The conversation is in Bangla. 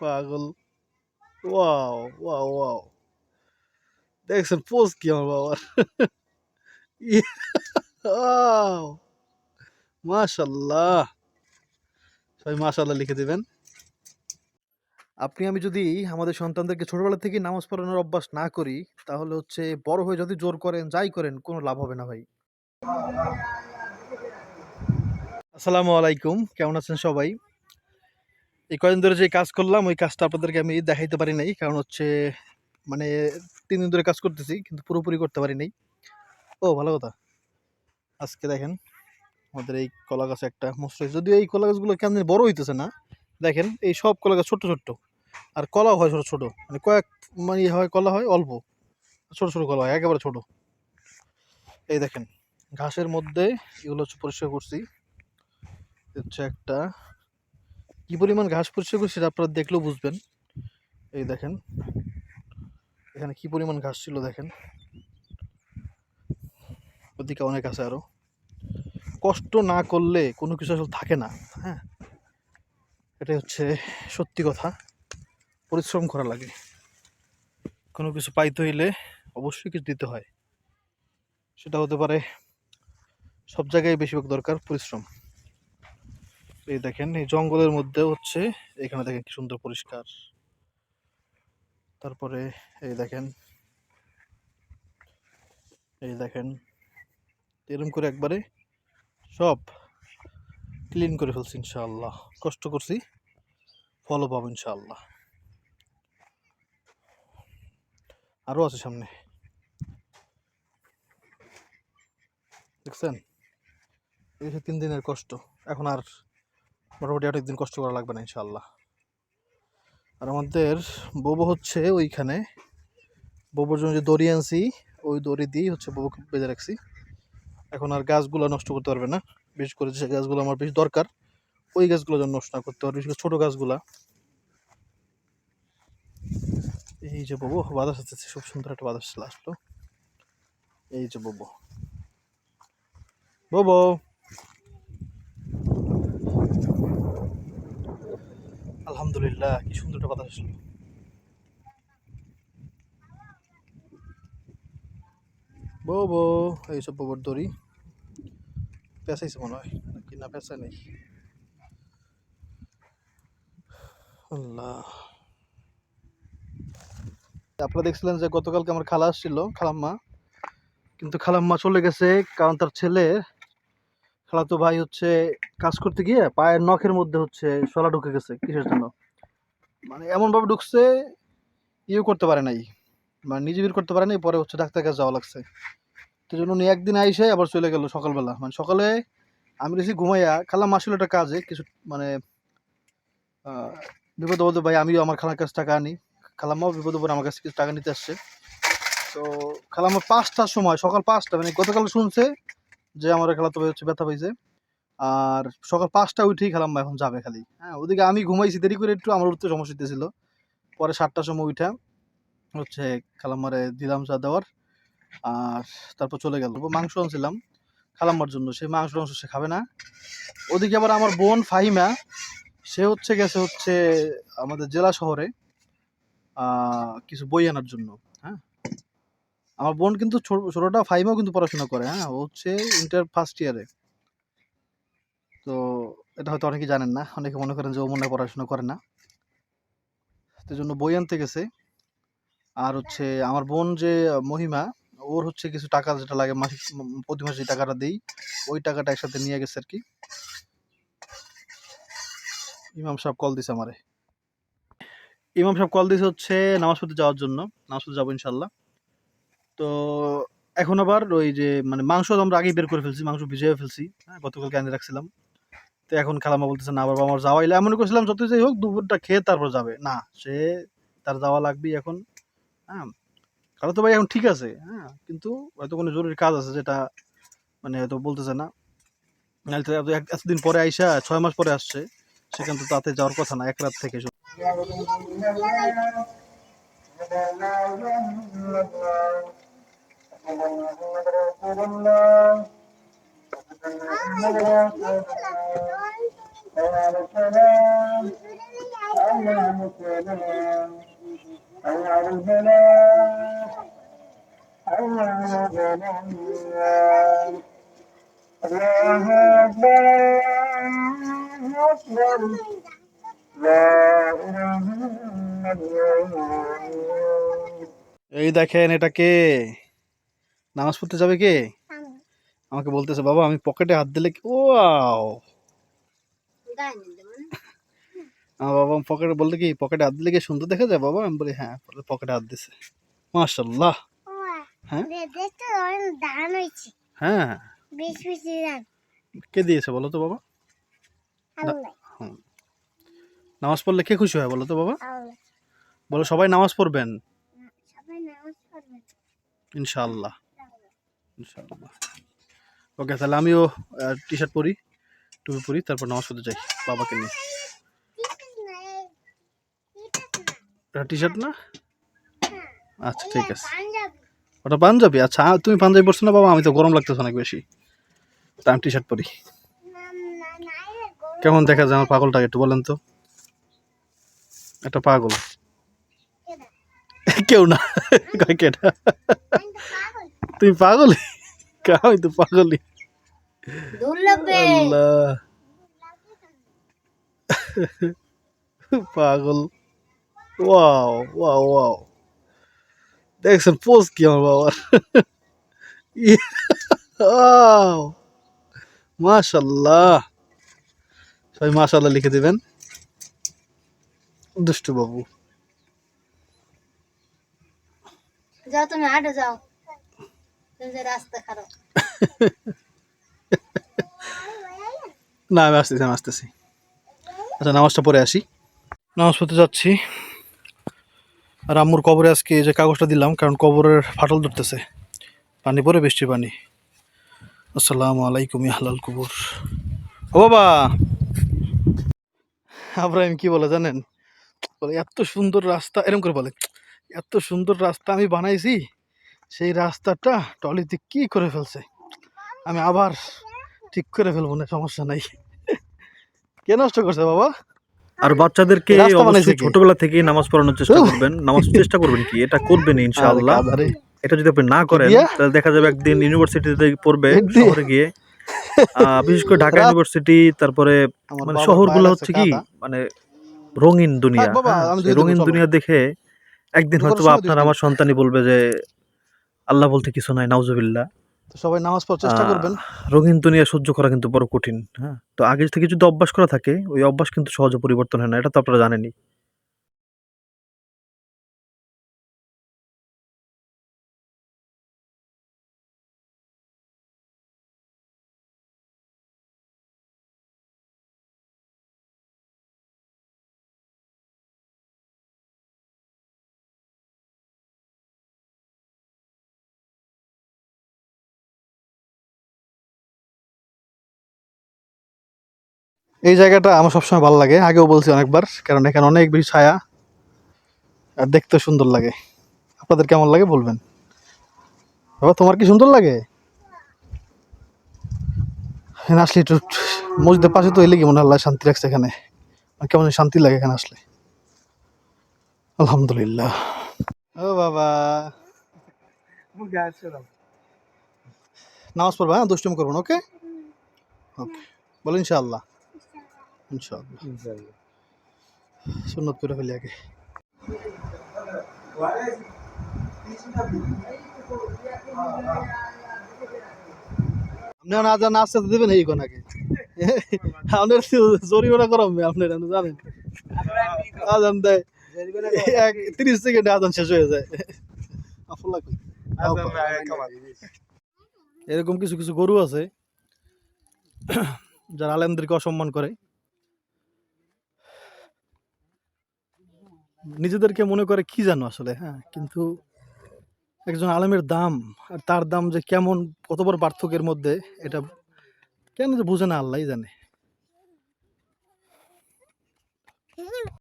পাগল। Wow wow wow. দেখছেন পোস্ট কি আমার বাবার। মাশাল্লাহ। সবাই মাশাল্লাহ লিখে দিবেন। আপনি, আমি যদি আমাদের সন্তানদেরকে ছোটবেলা থেকে নামাজ পড়ানোর অভ্যাস না করি, তাহলে হচ্ছে বড় হয়ে যদি জোর করেন, যাই করেন, কোনো লাভ হবে না ভাই। আসসালামু আলাইকুম। কেমন আছেন সবাই? এই কয়েকদিন ধরে যে কাজ করলাম, ওই কাজটা আপনাদেরকে আমি দেখাইতে পারি নাই। কারণ হচ্ছে মানে তিন দিন ধরে কাজ করতেছি, কিন্তু পুরোপুরি করতে পারি নাই। ও, ভালো কথা। আজকে দেখেন, আমাদের এই কলা গাছ একটা হয়েছে। যদিও এই কলা গাছগুলো কেমন বড় হইতেছে না। দেখেন, এই সব কলা গাছ ছোট্ট ছোট্ট। আর কলাও হয় ছোট ছোট। মানে কয়েক মানে ইয়ে হয়, কলা হয় অল্প। ছোট ছোট কলা হয়, একেবারে ছোট। এই দেখেন, ঘাসের মধ্যে এগুলো হচ্ছে পরিষ্কার করছি। হচ্ছে একটা কি পরিমাণ ঘাস পরিষ্কার করছি সেটা আপনারা দেখলেও বুঝবেন। এই দেখেন, এখানে কি পরিমাণ ঘাস ছিল দেখেন। ওদিকে অনেক আছে আরও কষ্ট না করলে কোনো কিছু আসলে থাকে না হ্যাঁ? এটাই হচ্ছে সত্যি কথা। পরিশ্রম করা লাগে। কোনো কিছু পাইতে হইলে অবশ্যই কিছু দিতে হয়। সেটা হতে পারে সব জায়গায় বেশিরভাগ দরকার পরিশ্রম। এই দেখেন, এই জঙ্গলের মধ্যে হচ্ছে, এখানে দেখেন কি সুন্দর পরিষ্কার। তারপরে এই দেখেন এই দেখেন এরকম করে একবারে সব ক্লিন করে ফেলছি ইনশাআল্লাহ। কষ্ট করছি, ফলও পাবো ইনশাআল্লাহ। আরও আছে সামনে। দেখছেন? এই তিন দিনের কষ্ট। এখন আর মোটামুটি আর একদিন কষ্ট করা লাগবে না ইনশাল্লাহ আর আমাদের ববো হচ্ছে ওইখানে। ববুর জন্য যে দড়ি আনছি, ওই দড়ি দিয়েই হচ্ছে ববুকে বেঁধে রাখছি। এখন আর গাছগুলো নষ্ট করতে পারবে না। বিশেষ করে যে গাছগুলো আমার বেশি দরকার, ওই গাছগুলো যেন নষ্ট না করতে পারবে ছোটো গাছগুলা। এই যে ববু বাতাস আসতেছে, খুব সুন্দর একটা বাতাস আসলো। এই যে ববু ববো আলহামদুলিল্লাহ, কি সুন্দর একটা বাতাস আসলো। ববো এইসব ববুর দড়ি। পেঁচাইছে মনে হয়, নাকি না পেঁচা নেই? আল্লাহ। আপনারা দেখছিলেন যে গতকালকে আমার খালা আসছিল, খালাম্মা। কিন্তু খালাম্মা চলে গেছে, কারণ তার ছেলে খালাতো ভাই হচ্ছে কাজ করতে গিয়ে পায়ের নখের মধ্যে হচ্ছে শলা ঢুকে গেছে, কিসের জন্য? মানে এমনভাবে ঢুকছে ইউ করতে পারে নাই। মানে নিজে বের করতে পারে নাই, পরে হচ্ছে ডাক্তার কাছে যাওয়া লাগছে। তো জন্য উনি একদিন আইসে আবার চলে গেল সকালবেলা। মানে সকালে আমি বেশি ঘুমাইয়া খালাম আসলে একটা কাজে কিছু মানে বিপদ বলতে ভাই, আমিও আমার খালার কাছে টাকা আনি। খালাম্মাও বিপদ পরে আমার কাছে কিছু টাকা নিতে আসছে। তো খালাম্মা পাঁচটার সময়, সকাল পাঁচটা মানে গতকাল শুনছে যে আমার খালাতো ভাই হচ্ছে ব্যথা পাইছে। আর সকাল পাঁচটা উঠেই খালাম্মা এখন যাবে খালি। হ্যাঁ ওদিকে আমি ঘুমাইছি, দেরি করে একটু আমার উঠতে সমস্যা হইতেছিল। পরে সাতটার সময় উঠা হচ্ছে খালাম্মারে দিলাম চা দেওয়ার। আর তারপর চলে গেল। মাংস আনছিলাম খালাম্মার জন্য। সে মাংস টাংস সে খাবে না। ওদিকে আবার আমার বোন ফাহিমা, সে হচ্ছে গেছে হচ্ছে আমাদের জেলা শহরে কিছু বই আনার জন্য। আমার বোন কিন্তু ছোট- ছোটটা ফাইভেও কিন্তু পড়াশোনা করে হ্যাঁ? ও হচ্ছে ইন্টার ফার্স্ট ইয়ারে তো এটা হয়তো অনেকে জানেন না, অনেকে মনে করেন যে ও মনে পড়াশোনা করে না। তো জন্য বই আনতে গেছে। আর হচ্ছে আমার বোন যে মহিমা, ওর হচ্ছে কিছু টাকা যেটা লাগে মাসিক, প্রতি মাসে টাকাটা দেই, ওই টাকাটা একসাথে নিয়ে গেছে আর কি। ইমাম সাহেব কল দিছে আমারে। ইমাম সাহেব কল দিছে হচ্ছে নামাজ পড়তে যাওয়ার জন্য। নামাজ পড়তে যাব ইনশাল্লাহ তো এখন আবার ওই যে মানে মাংস আমরা আগেই বের করে ফেলছি, মাংস ভিজিয়ে ফেলছি হ্যাঁ গতকালকে আনে রাখছিলাম। তো এখন খালামা বলতেছে, না, বাবা, আমার যাওয়া এলে এমন করছিলাম, যত যাই হোক, দুপুরটা খেয়ে তারপর যাবে। না, সে তার যাওয়া লাগবেই এখন। হ্যাঁ খালা তো ভাই এখন ঠিক আছে হ্যাঁ কিন্তু হয়তো কোনো জরুরি কাজ আছে যেটা মানে হয়তো বলতেছে না। এতদিন পরে আইসা, ছয় মাস পরে আসছে, সেখানে তো তাতে যাওয়ার কথা না, এক রাত থেকে শুরু। এই দেখেন এটা কে? নামাজ পড়তে যাবে কে? আমাকে বলতেছে বাবা আমি পকেটে হাত দিলে ও আমার বাবা পকেটে বলতে কি পকেটে হাত দিলে কি সুন্দর দেখা যায় বাবা? আমি বলি হ্যাঁ পকেটে হাত দিছে। মাশাল্লাহ হ্যাঁ? হ্যাঁ ধান কে দিয়েছে বলো তো বাবা? নামাজ পড়লে কে খুশি হয় বলো তো বাবা? বলো সবাই নামাজ পড়বেন? ইনশাআল্লাহ। ওকে, তাহলে আমিও টি শার্ট পরি, টুপি পরি, তারপর নামাজ পড়তে যাই, বাবাকে নিয়ে। টি শার্ট না? আচ্ছা ঠিক আছে। ওটা পাঞ্জাবি? আচ্ছা তুমি পাঞ্জাবি পরছো না, বাবা? আমি তো গরম লাগতেছে অনেক বেশি। তা আমি টি শার্ট পরি। কেমন দেখা যায় আমার পাগলটাকে একটু বলেন তো? একটা পাগল। কেউ না। কেটা তুমি পাগলি? আমি তো পাগলি আল্লাহ। পাগল। Wow wow wow. দেখছেন পোজ কি আমার বাবার? ওয়াও। মাশাল্লাহ। সবাই মাশাল্লাহ লিখে দেবেন। দুষ্টু বাবু। যাও তুমি হাঁটো যাও। রাস্তা খারাপ না আমি আসতেছি আমি আসতেছি আচ্ছা নামাজটা পরে আসি নামাজ পড়তে যাচ্ছি আর আম্মুর কবরে আজকে এই যে কাগজটা দিলাম কারণ কবরের ফাটল ধরতেছে পানি পরে বৃষ্টি পানি আসসালামু আলাইকুম হালাল কুবুর ও বাবা আব্রাহিম কি বলে জানেন বলে এত সুন্দর রাস্তা এরকম করে বলে এত সুন্দর রাস্তা আমি বানাইছি সেই রাস্তাটা টলিতে কি করে ফেলছে? আমি আবার ঠিক করে ফেলব না সমস্যা নাই। কে নষ্ট করছে বাবা? আর বাচ্চাদেরকে ছোটবেলা থেকেই নামাজ পড়ানোর চেষ্টা করবেন। নামাজ চেষ্টা করবেন কি? এটা করবেন ইনশাআল্লাহ। এটা যদি আপনি না করেন তাহলে দেখা যাবে একদিন ইউনিভার্সিটিতে পড়বে শহরে গিয়ে। বিশেষ করে ঢাকা ইউনিভার্সিটি তারপরে মানে শহরগুলো হচ্ছে কি? মানে রঙিন দুনিয়া। থাক হ্যাঁ, রঙিন দুনিয়া দেখে একদিন হয়তো আপনার আমার সন্তানই বলবে যে আল্লাহ বলতে কিছু নাই নাউজুবিল্লাহ। তো সবাই নামাজ পড়ার চেষ্টা করবেন। রঙিন দুনিয়া সহ্য করা কিন্তু বড় কঠিন হ্যাঁ? তো আগে থেকে যদি অভ্যাস করা থাকে ওই অভ্যাস কিন্তু সহজে পরিবর্তন হয় না এটা তো আপনারা জানেনই। এই জায়গাটা আমার সবসময় ভালো লাগে। আগেও বলছি অনেকবার, কারণ এখানে অনেক বেশি ছায়া। আর দেখতে সুন্দর লাগে। আপনাদের কেমন লাগে বলবেন। বাবা, তোমার কি সুন্দর লাগে? এখানে আসলে একটু মসজিদের পাশে তো এলে কি মনে আল্লাহ শান্তি রাখছে এখানে। কেমন শান্তি লাগে এখানে আসলে। আলহামদুলিল্লাহ। ও বাবা। নামাজ পড়বা হ্যাঁ? দুষ্টুমি করব না, ওকে? ওকে। বলো ইনশাআল্লাহ। ইনশাআল্লাহ। সুন্নত করে ফেলি আগে। আপনি আজান আসতে দেবেন এই কোন আগে? আপনার জরিমানা করাম আপনার জানেন। আজান দেয় এক তিরিশ সেকেন্ডে আজান শেষ হয়ে যায়। কই? এরকম কিছু কিছু গরু আছে যারা আলেমদেরকে অসম্মান করে। নিজেদেরকে মনে করে কি জানো আসলে? হ্যাঁ কিন্তু একজন আলেমের দাম আর তার দাম যে কেমন, কতবার পার্থক্যের মধ্যে, এটা কেন যে বুঝে না আল্লাহ জানে।